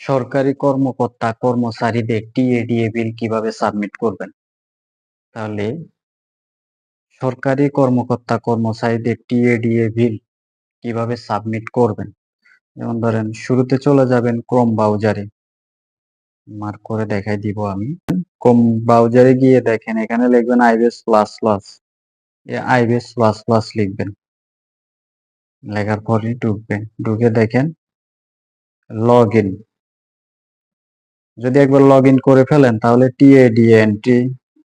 সরকারি কর্মকর্তা, কর্মচারীদের টিএডিএ বিল কীভাবে সাবমিট করবেন? তাহলে সরকারি কর্মকর্তা, কর্মচারীদের টিএডিএ বিল কীভাবে সাবমিট করবেন? যেমন ধরেন, শুরুতে চলে যাবেন ক্রোম ব্রাউজারে। মার্ক করে দেখাই দিব আমি। ক্রোম ব্রাউজারে গিয়ে দেখেন, এখানে লিখবেন IBS plus plus. IBS plus plus লিখবেন। লেখার পরে ঢুকবেন। ঢুকে দেখেন লগ ইন যদি একবার লগ করে ফেলেন, তাহলে টিএডিএনটি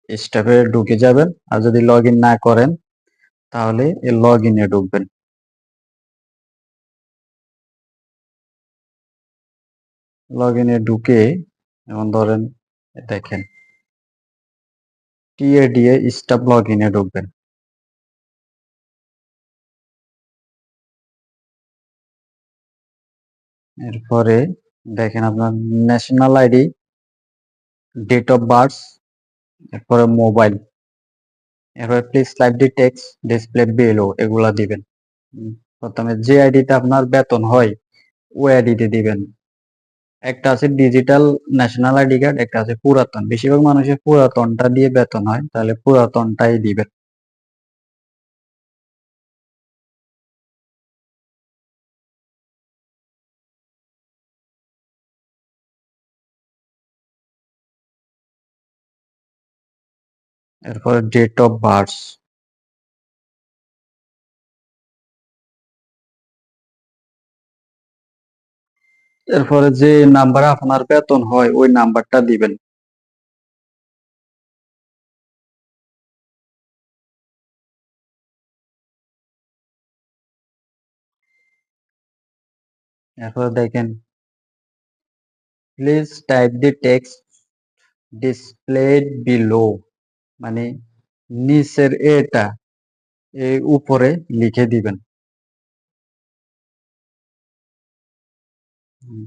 স্টাফে ঢুকে যাবেন। আর যদি লগ না করেন, তাহলে এই লগ ইনে ঢুকবেন। লগ ইনে ঢুকে, যেমন ধরেন, দেখেন টিএডিএ স্টাফ লগ ইনে ঢুকবেন। এরপরে দেখেন আপনার national ID date of birth এরপরে মোবাইল এরপরে please live the text display below এগুলা দিবেন। প্রথমে যে আইডিতে আপনার বেতন হয়, ওই আইডিতে দিবেন। একটা আছে ডিজিটাল ন্যাশনাল আইডি কার্ড একটা আছে পুরাতন। বেশিরভাগ মানুষের পুরাতনটা দিয়ে বেতন হয়, তাহলে পুরাতনটাই দিবেন। এরপর ডেট অফ বার্থ এরপরে যে নাম্বার আপনার বেতন হয়, ওই নাম্বারটা দিবেন। এরপর দেখেন please type the text displayed below মানে নিচের এটা এই উপরে লিখে দিবেন।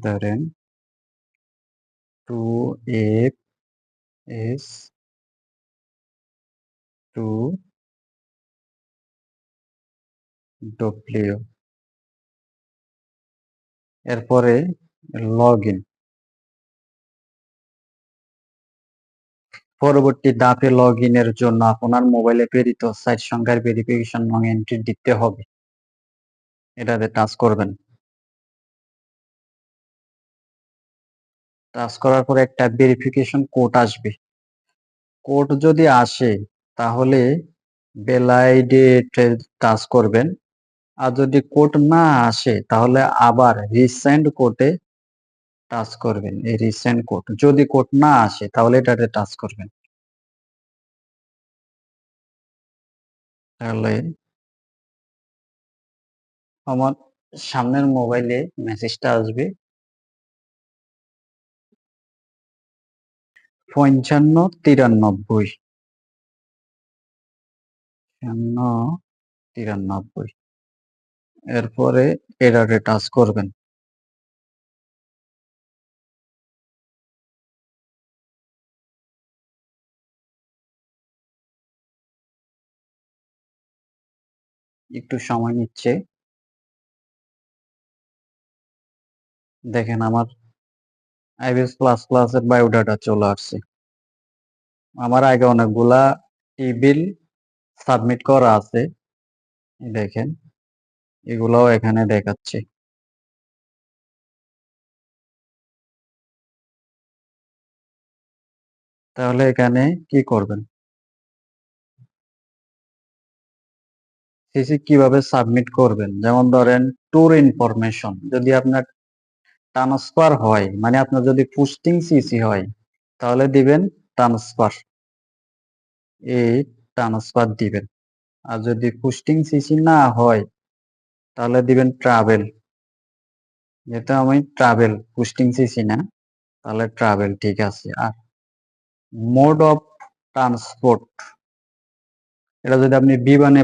ধরেন two F S, two W. এরপরে লগ ইন। পরবর্তী ধাপে লগ ইনের জন্য আপনার মোবাইলে প্রেরিত সাইট সংখ্যার ভেরিফিকেশন নং এন্ট্রি দিতে হবে। এটাতে টাচ করবেন। টাচ করার পরে একটা ভেরিফিকেশন কোড আসবে। কোড যদি আসে, তাহলে বেলাইডে টাচ করবেন। আর যদি কোড না আসে, তাহলে আবার রিসেন্ট কোডে টাচ করবেন, এই রিসেন্ট কোড যদি কোড না আসে, তাহলে এটাতে টাচ করবেন। তাহলে আমার সামনের মোবাইলে মেসেজটা আসবে। পঞ্চান্ন তিরানব্বই। তিরানব্বই। এরপরে এরারে টাচ করবেন। একটু সময় নিচ্ছে। দেখেন আমার আইবিএস প্লাস প্লাস এর বায়োডাটা চলে আসছে। আমার আগে অনেকগুলা ইবিল সাবমিট করা আছে। দেখেন, এগুলাও এখানে দেখাচ্ছে। তাহলে এখানে কি করবেন? সিসি কীভাবে সাবমিট করবেন? যেমন ধরেন ট্যুর ইনফরমেশন যদি আপনার ট্রান্সফার হয় মানে আপনার যদি পোস্টিং সিসি হয়, তাহলে দিবেন ট্রান্সফার এই ট্রান্সফার দিবেন। আর যদি পোস্টিং সিসি না হয়, তাহলে দিবেন ট্রাভেল যেহেতু আমি ট্রাভেল পোস্টিং সিসি না, তাহলে ট্রাভেল ঠিক আছে। আর মোড অফ ট্রান্সপোর্ট এটা যদি আপনি বিমানে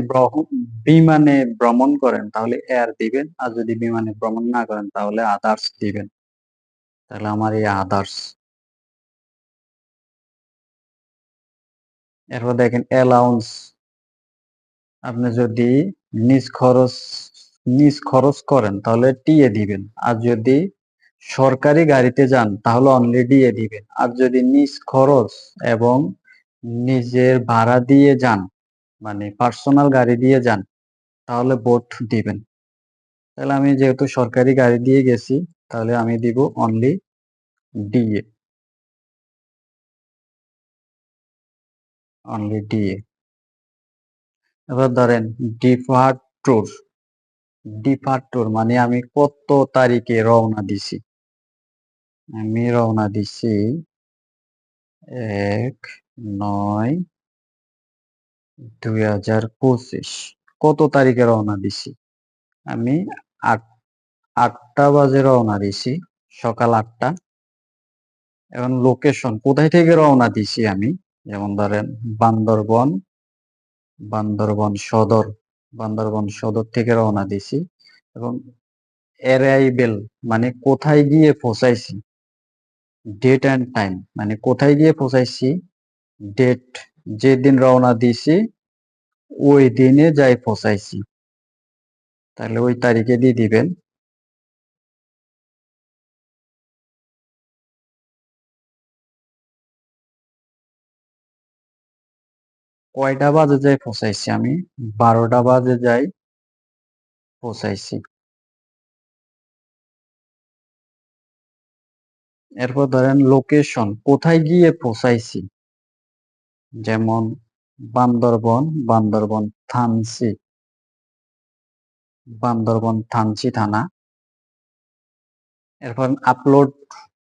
বিমানে ভ্রমণ করেন, তাহলে এয়ার দিবেন। আর যদি বিমানে ভ্রমণ না করেন, তাহলে আদার্স দিবেন। তাহলে আমার এই আদার্স এরপর দেখেন অ্যালাউন্স আপনি যদি নিজ খরচ নিজ খরচ করেন, তাহলে টিএ দিবেন। আর যদি সরকারি গাড়িতে যান, তাহলে অনলি ডিএ দিবেন। আর যদি নিজ খরচ এবং নিজের ভাড়া দিয়ে যান মানে পার্সোনাল গাড়ি দিয়ে যান, তাহলে ভোট দিবেন। তাহলে আমি যেহেতু সরকারি গাড়ি দিয়ে গেছি, তাহলে আমি দিব অনলি ডিএ অনলি ডিএ এবার ধরেন ডিফার্ট ট্যুর ডিফার্ট ট্যুর মানে আমি কত তারিখে রওনা দিছি? আমি রওনা দিছি এক, নয় দুই হাজার পঁচিশ। কত তারিখে রওনা দিছি? আমি আট, আটটা বাজে রওনা দিছি, সকাল আটটা। এখন লোকেশন কোথায় থেকে রওনা দিছি আমি? যেমন ধরেন বান্দরবন বান্দরবন সদর বান্দরবন সদর থেকে রওনা দিছি। এবং অ্যারাইভেল মানে কোথায় গিয়ে পৌঁছাইছি? ডেট অ্যান্ড টাইম মানে কোথায় গিয়ে পৌঁছাইছি? ডেট যেদিন রওনা দিছি ওই দিনে যাই পৌঁছাইছি। তাহলে ওই তারিখে দিয়ে দিবেন। কয়টা বাজে যাই পৌঁছাইছি আমি? বারোটা বাজে যাই পৌঁছাইছি। এরপর ধরেন লোকেশন কোথায় গিয়ে পৌঁছাইছি? যেমন বান্দরবন বান্দরবন থানসি বান্দরবন থানসি থানা। এরপর আপলোড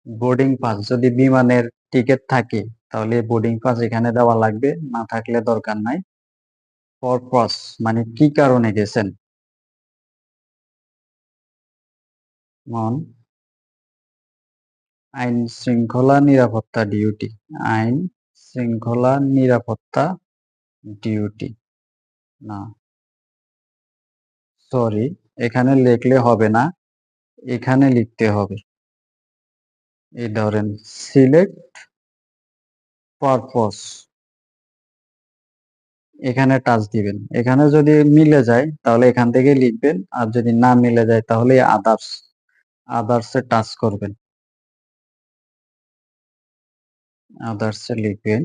বোর্ডিং পাস যদি বিমানের টিকিট থাকে, তাহলে বোর্ডিং পাস এখানে দেওয়া লাগবে, না থাকলে দরকার নাই। পারপাস মানে কি কারণে গেছেন? মন। আইন শৃঙ্খলা নিরাপত্তা ডিউটি। আইন শৃঙ্খলা, নিরাপত্তা ডিউটি না। সরি এখানে লিখলে হবে না। এখানে লিখতে হবে। এই ধরেন সিলেক্ট পারপস এখানে টাচ দিবেন। এখানে যদি মিলে যায়, তাহলে এখান থেকে লিখবেন। আর যদি না মিলে যায়, তাহলে আদার্স আদার্সে টাচ করবেন। আদার্সে লিখবেন,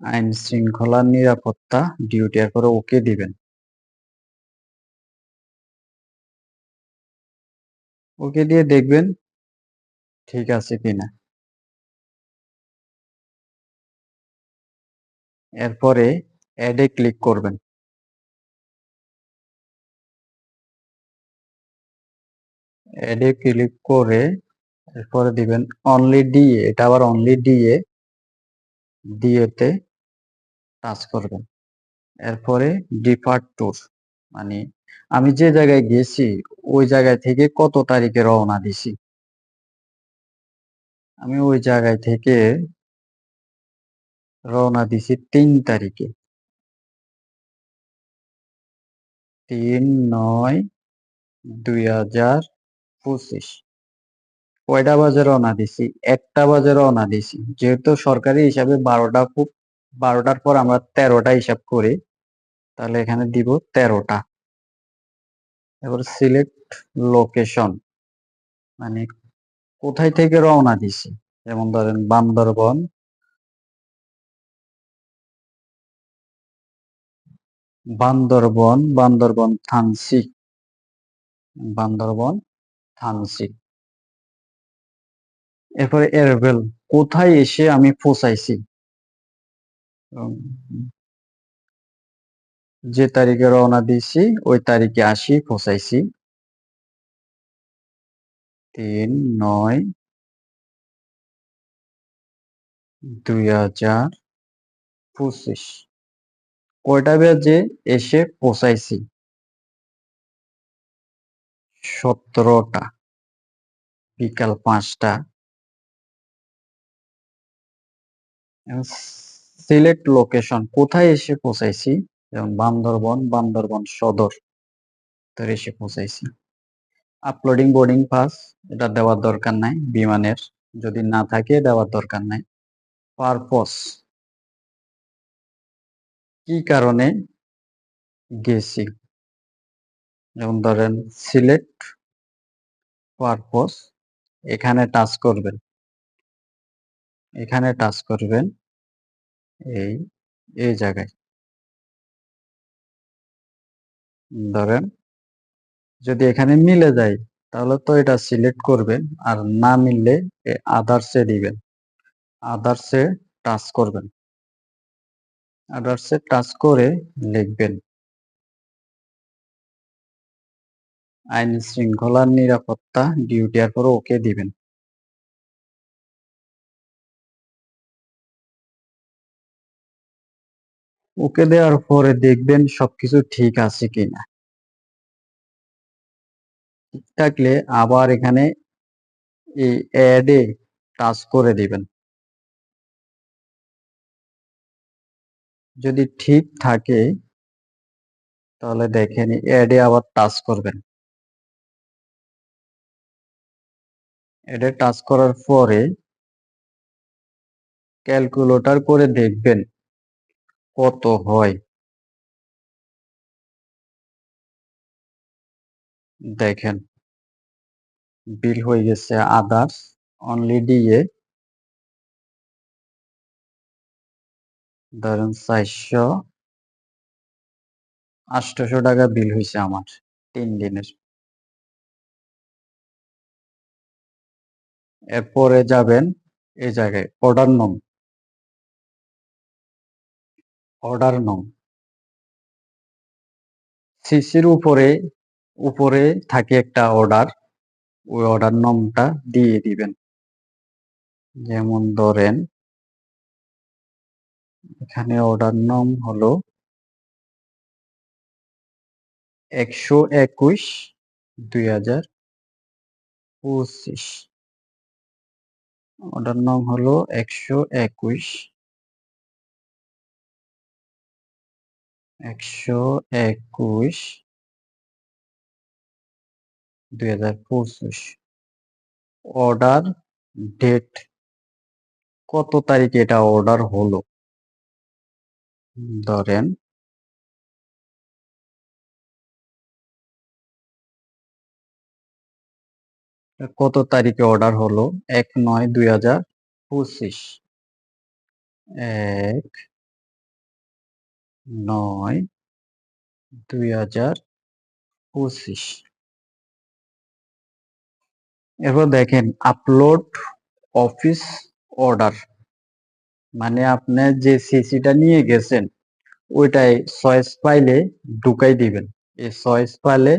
আইন শৃঙ্খলা নিরাপত্তা ডিউটি করে ওকে দিবেন। ওকে দিয়ে দেখবেন ঠিক আছে কিনা। এরপরে অ্যাডে ক্লিক করবেন। অ্যাডে ক্লিক করে এরপরে দিবেন অনলি ডিএ এটা আবার অনলি ডি ডিএ ডিএতে টাচ করবেন। এরপরে ডিপার্ট ট্যুর মানে আমি যে জায়গায় গেছি ওই জায়গায় থেকে কত তারিখে রওনা দিছি? আমি ওই জায়গায় থেকে রওনা দিছি তিন তারিখে। তিন নয় দুই হাজার পঁচিশ। কয়টা বাজে রওনা দিছি? একটা বাজে রওনা দিছি। যেহেতু সরকারি হিসাবে বারোটা খুব, বারোটার পর আমরা তেরোটা হিসাব করি, তাহলে এখানে দিব তেরোটা। এবার সিলেক্ট লোকেশন। মানে কোথায় থেকে রওনা দিছি? যেমন ধরেন বান্দরবন। বান্দরবন বান্দরবন থানসি। বান্দরবন থানসি। এরপরে এরবেল কোথায় এসে আমি পৌঁছাইছি? যে তারিখে রওনা দিয়েছি, ওই তারিখে আসি, পৌঁছাইছি। তিন, নয়, দুই হাজার পঁচিশ। কয়টা বেজে এসে পৌঁছাইছি? সতেরোটা। বিকাল পাঁচটা। সিলেক্ট লোকেশন কোথায় এসে পৌঁছাইছি? যেমন বান্দরবন বান্দরবন সদর, তোর এসে পৌঁছাইছি। আপলোডিং বোর্ডিং পাস এটা দেওয়ার দরকার নাই, বিমানের। যদি না থাকে, দেওয়ার দরকার নাই। পারপস কি কারণে গেছি? যেমন ধরেন সিলেক্ট পারপস এখানে টাচ করবেন। এখানে টাচ করবেন। এই এই জায়গায়। ধরেন, যদি এখানে মিলে যায়, তাহলে তো এটা সিলেক্ট করবেন আর না মিললে আদার্সে দিবেন। আদার্সে টাচ করবেন। আদার্সে টাচ করে লিখবেন। আইন শৃঙ্খলার নিরাপত্তা ডিউটি পরে ওকে দিবেন। ওকে দেওয়ার পরে দেখবেন সবকিছু ঠিক আছে কিনা। ঠিক থাকলে আবার এখানে এই অ্যাডে টাচ করে দিবেন। যদি ঠিক থাকে, তাহলে দেখেন অ্যাডে আবার টাচ করবেন। অ্যাডে টাচ করার পরে ক্যালকুলেটর করে দেখবেন কত হয়? দেখেন, বিল হয়ে গেছে আদার্স অনলি ডিএ ধরেন চারশো আটশোশো টাকা বিল হয়েছে আমার তিন দিনের। এরপরে যাবেন এই জায়গায় অর্ডার নম অর্ডার নম সিসির উপরে উপরে থাকে একটা অর্ডার। ওই অর্ডার নমটা দিয়ে দিবেন। যেমন ধরেন, এখানে অর্ডার নম হলো একশো একুশ দুই হাজার পঁচিশ। অর্ডার নং হলো একশো একুশ একশো একুশ দুই হাজার পঁচিশ। অর্ডার ডেট কত তারিখে এটা অর্ডার হলো? ধরেন কত তারিখে অর্ডার হলো? এক নয় দুই হাজার পঁচিশ। এক নয়, দুই হাজার পঁচিশ। এরপর দেখেন আপলোড অফিস অর্ডার মানে আপনি যে সিসিটা নিয়ে গেছেন ওইটাই চয়েস পাইলে ঢুকাই দিবেন। এই চয়েস পাইলে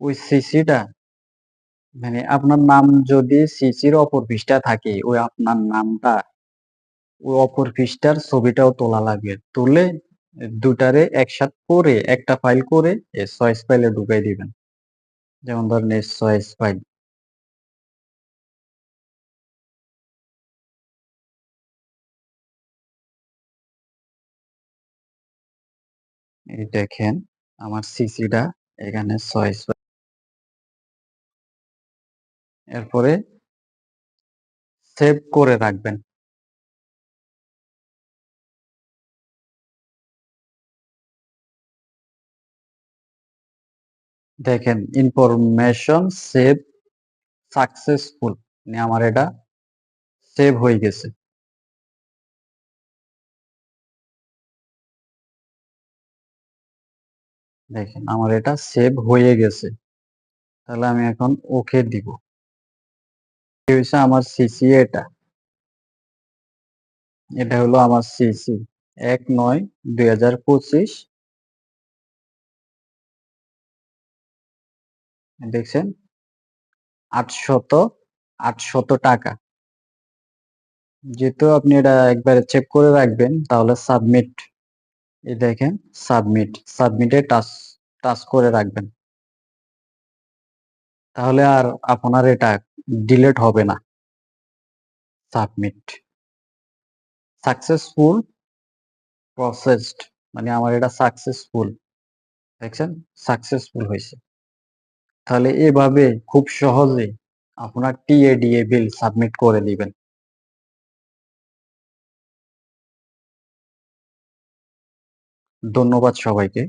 ওই সিসিটা মানে আপনার নাম যদি সিসির অপর পৃষ্ঠা থাকে, ওই আপনার নামটা, ওই অপর পৃষ্ঠার ছবিটাও তোলা লাগবে। তুলে দুটারে একসাথ করে একটা ফাইল করে সয়েস ফাইলে ঢুকাই দিবেন। যেমন ধরেন সয়েস ফাইল এই দেখেন আমার সিসিটা এখানে চয়েস এরপরে সেভ করে রাখবেন। দেখেন ইনফরমেশন সেভ সাকসেসফুল আমার এটা সেভ হয়ে গেছে। দেখেন, আমার এটা সেভ হয়ে গেছে। তাহলে আমি এখন ওকে দিব। আমার সিসি এটা। এটা হলো আমার সিসি এক নয় দুই হাজার পঁচিশ। দেখছেন? আটশত আটশত টাকা। যেহেতু আপনি এটা একবারে চেক করে রাখবেন, তাহলে সাবমিট এই দেখেন সাবমিট সাবমিটে টাচ টাচ করে রাখবেন। তাহলে আর আপনার এটা ডিলেট হবে না। সাবমিট সাকসেসফুল প্রসেসড মানে আমার এটা সাকসেসফুল দেখছেন? সাকসেসফুল হয়েছে। তাহলে এভাবে খুব সহজে আপনার টিএডিএ বিল সাবমিট করে দিবেন ধন্যবাদ সবাইকে।